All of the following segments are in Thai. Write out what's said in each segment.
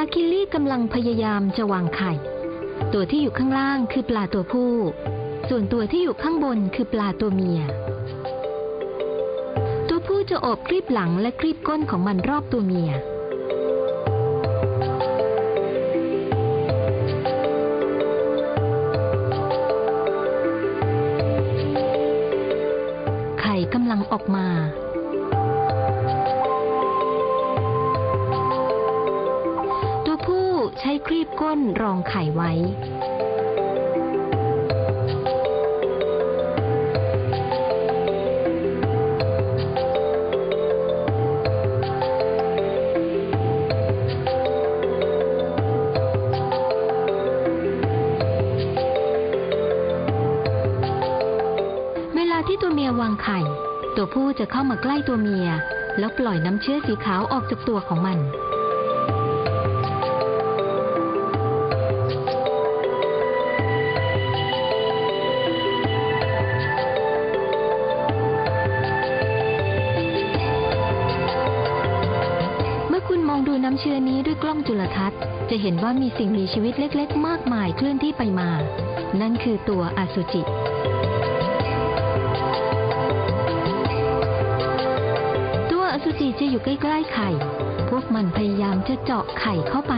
ลาคิลลี่กำลังพยายามจะวางไข่ ตัวที่อยู่ข้างล่างคือปลาตัวผู้ ส่วนตัวที่อยู่ข้างบนคือปลาตัวเมีย ตัวผู้จะโอบคลีบหลังและคลีบก้นของมันรอบตัวเมียไข่กำลังออกมา ก้นรองไข่ไว้ เวลาที่ตัวเมียวางไข่ ตัวผู้จะเข้ามาใกล้ตัวเมีย แล้วปล่อยน้ำเชื้อสีขาวออกจากตัวของมัน อคุณมองดูน้ำเชื้อนี้ด้วยกล้องจุลทรรศน์ จะเห็นว่ามีสิ่งมีชีวิตเล็กๆ มากมายเคลื่อนที่ไปมา นั่นคือตัวอสุจิตัวอสุจิจะอยู่ใกล้ๆไข่ พวกมันพยายามจะเจาะไข่เข้าไป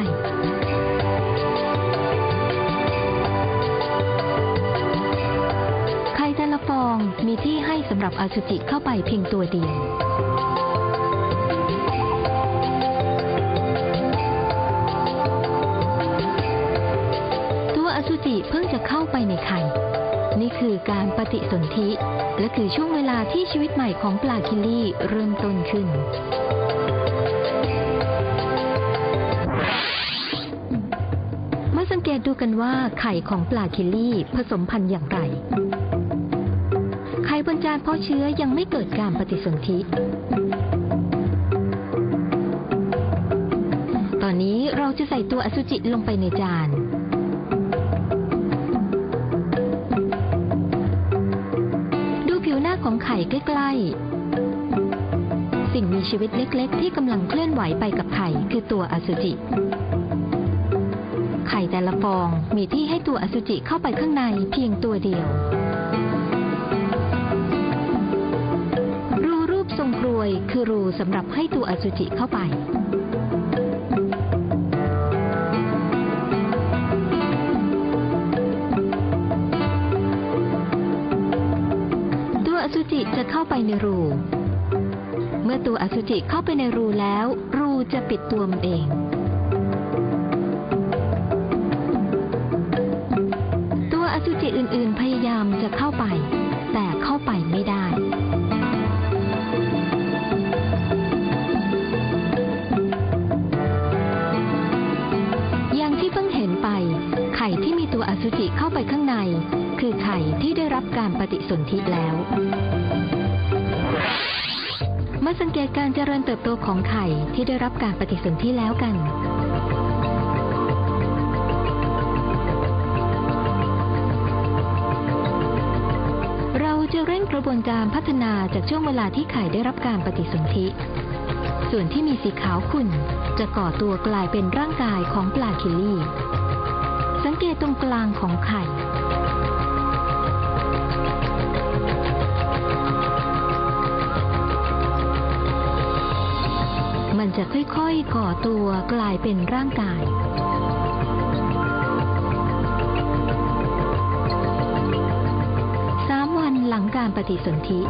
ไข่แต่ละฟองมีที่ให้สำหรับอสุจิเข้าไปเพียงตัวเดียว ติเพิ่งจะเข้าไปในไข่นี่คือการปฏิสนธิ และคือช่วงเวลาที่ชีวิตใหม่ของปลาคิลลี่เริ่มต้นขึ้น มาสังเกตดูกันว่าไข่ของปลาคิลลี่ผสมพันธุ์อย่างไร ไข่บนจานเพาะเชื้อยังไม่เกิดการปฏิสนธิ ตอนนี้เราจะใส่ตัวอสุจิลงไปในจาน ใกล้ ๆ สิ่งมีชีวิตเล็กๆ ที่กำลังเคลื่อนไหวไปกับไข่คือตัวอสุจิ ไข่แต่ละฟองมีที่ให้ตัวอสุจิเข้าไปข้างในเพียงตัวเดียว รูรูปทรงกรวยคือรูสำหรับให้ตัวอสุจิเข้าไป ไปในรู เมื่อตัวอสุจิเข้าไปในรูแล้ว รูจะปิดตัวมันเอง ตัวอสุจิอื่น ๆ พยายามจะเข้าไป แต่เข้าไปไม่ได้อย่างที่เพิ่งเห็นไป ไข่ที่มีตัวอสุจิเข้าไปข้างใน คือไข่ที่ได้รับการปฏิสนธิแล้ว มาสังเกตการเจริญเติบโตของไข่ที่ได้รับการปฏิสนธิแล้วกัน เราจะเร่งกระบวนการพัฒนาจากช่วงเวลาที่ไข่ได้รับการปฏิสนธิ ส่วนที่มีสีขาวขุ่นจะก่อตัวกลายเป็นร่างกายของปลาคิลลี่ สังเกตตรงกลางของไข่ จะค่อยๆก่อตัวกลายเป็นร่างกาย สามวันหลังการปฏิสนธิ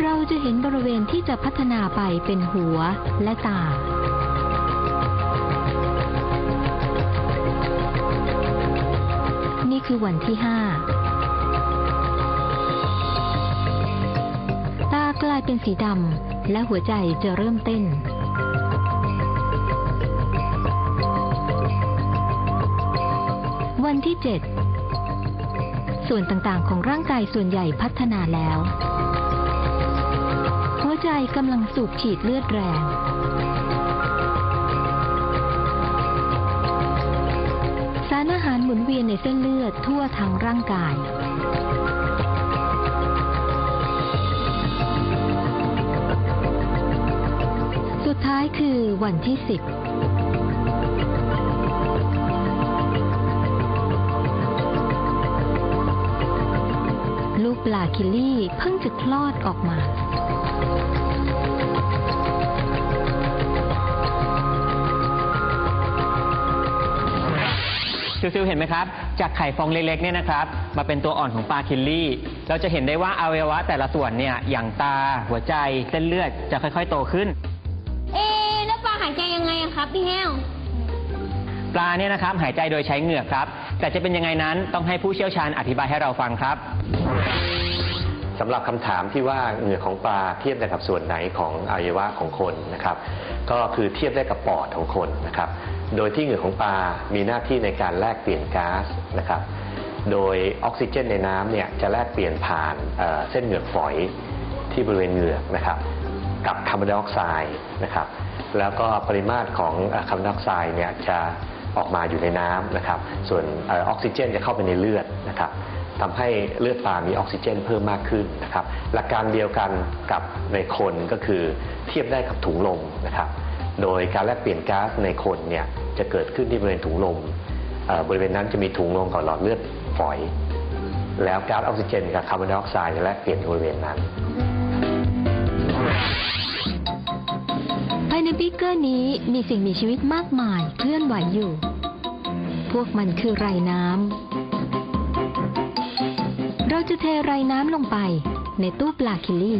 เราจะเห็นบริเวณที่จะพัฒนาไปเป็นหัวและตานี่คือวันที่ห้าายเป็นสีดำและหัวใจจะเริ่มเต้น วันที่ 7 ส่วนต่างๆ ของร่างกายส่วนใหญ่พัฒนาแล้ว หัวใจกำลังสูบฉีดเลือดแรงสารอาหารหมุนเวียนในเส้นเลือดทั่วทั้งร่างกาย ท้ายคือวันที่สิบลูกปลาคิลลี่เพิ่งจะคลอดออกมา ซิลๆเห็นไหมครับ จากไข่ฟองเล็กๆเนี่ยนะครับ มาเป็นตัวอ่อนของปลาคิลลี่ เราจะเห็นได้ว่าอวัยวะแต่ละส่วนเนี่ย อย่างตา หัวใจ เส้นเลือดจะค่อยๆ โตขึ้น เอ๊ะแล้วปลาหายใจยังไงอะครับพี่แห้ว ปลาเนี่ยนะครับหายใจโดยใช้เหงือกครับ แต่จะเป็นยังไงนั้นต้องให้ผู้เชี่ยวชาญอธิบายให้เราฟังครับ สำหรับคำถามที่ว่าเหงือกของปลาเทียบได้กับส่วนไหนของอวัยวะของคนนะครับ ก็คือเทียบได้กับปอดของคนนะครับ โดยที่เหงือกของปลา มีหน้าที่ในการแลกเปลี่ยนก๊าซนะครับ โดยออกซิเจนในน้ำเนี่ยจะแลกเปลี่ยนผ่านเอ่อเส้นเหงือกฝอยที่บริเวณเหงือกนะครับ กับคาร์บอนไดออกไซด์นะครับ แล้วก็ปริมาตรของคาร์บอนไดออกไซด์เนี่ยจะออกมาอยู่ในน้ำนะครับ ส่วนออกซิเจนจะเข้าไปในเลือดนะครับทำให้เลือดปลามีออกซิเจนเพิ่มมากขึ้นนะครับ หลักการเดียวกันกับในคนก็คือเทียบได้กับถุงลมนะครับ โดยการแลกเปลี่ยนก๊าซในคนเนี่ยจะเกิดขึ้นที่บริเวณถุงลมเอ่อบริเวณนั้นจะมีถุงลมกับหลอดเลือดฝอย แล้วก๊าซออกซิเจนกับคาร์บอนไดออกไซด์จะแลกเปลี่ยนที่บริเวณนั้น บิ๊กเกอร์นี้มีสิ่งมีชีวิตมากมายเคลื่อนไหวอยู่ พวกมันคือไรน้ำ เราจะเทไรน้ำลงไปในตู้ปลาคิลลี่